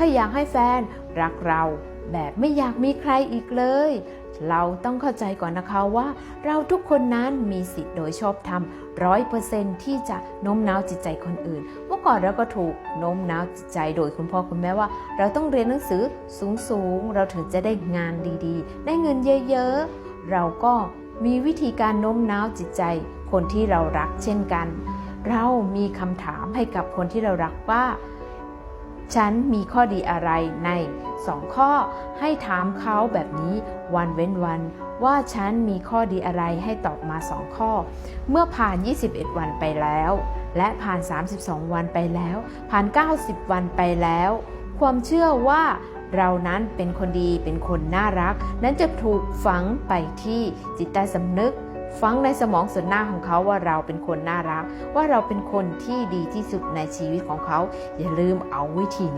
ถ้าอยากให้แฟนรักเราแบบไม่อยากมีใครอีกเลย เราต้องเข้าใจก่อนนะคะว่า เราทุกคนนั้นมีสิทธิ์โดยชอบธรรมร้อยเปอร์เซนที่จะโน้มน้าวจิตใจคนอื่น เมื่อก่อนเราก็ถูกโน้มน้าวจิตใจโดยคุณพ่อคุณแม่ว่า เราต้องเรียนหนังสือสูงๆ เราถึงจะได้งานดีๆ ได้เงินเยอะๆ เราก็มีวิธีการโน้มน้าวจิตใจ คนที่เรารักเช่นกัน เรามีคำถามให้กับคนที่เรารักว่า ฉันมีข้อดีอะไรในสองข้อ ให้ถามเขาแบบนี้วันเว้นวัน ว่าฉันมีข้อดีอะไรให้ตอบมาสองข้อ เมื่อผ่าน 21 วันไปแล้ว และผ่าน 32 วันไปแล้ว ผ่าน 90 วันไปแล้ว ความเชื่อว่าเรานั้นเป็นคนดีเป็นคนน่ารัก นั้นจะถูกฝังไปที่จิตใต้สำนึก ฝังในสมองส่วนหน้าของเขาว่าเราเป็นคนน่ารัก ว่าเราเป็นคนที่ดีที่สุดในชีวิตของเขา อย่าลืมเอาวิธี